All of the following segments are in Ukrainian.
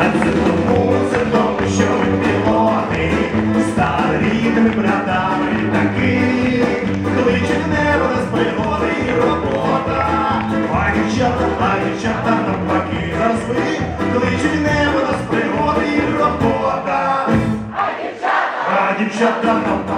А це тому, це тому, що ми пілоти, старими братами таки, кличуть небо нас пригоди і робота. А дівчата, а дівчата навпаки, ви кличуть небо нас пригоди робота. А дівчата навпаки.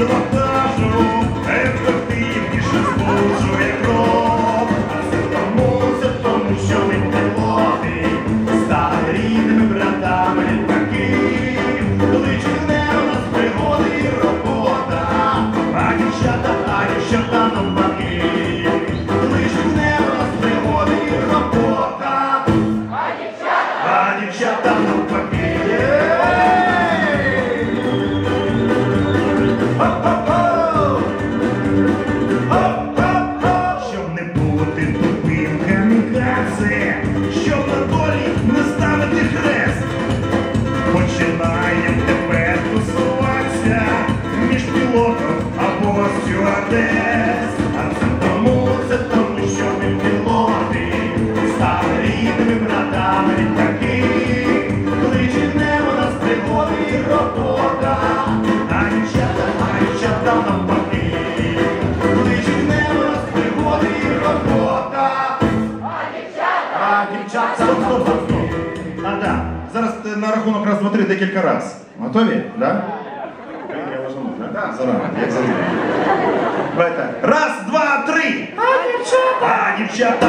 You're the Починаєм тепер тусуватися між пілотом або стюардес. А це тому, це тому, що ми пілоти, стали рідними братами таки. Кличуть небо нас пригоди і робота, а дівчата, а дівчата навпаки. Кличуть небо нас пригоди і робота. А дівчата стоп, стоп, стоп, на рахунок раз, два, три декілька раз. Готові? Да? Я важану, да? Да, зарано, як завжди. Давайте. Раз, два, три. А дівчата. А дівчата.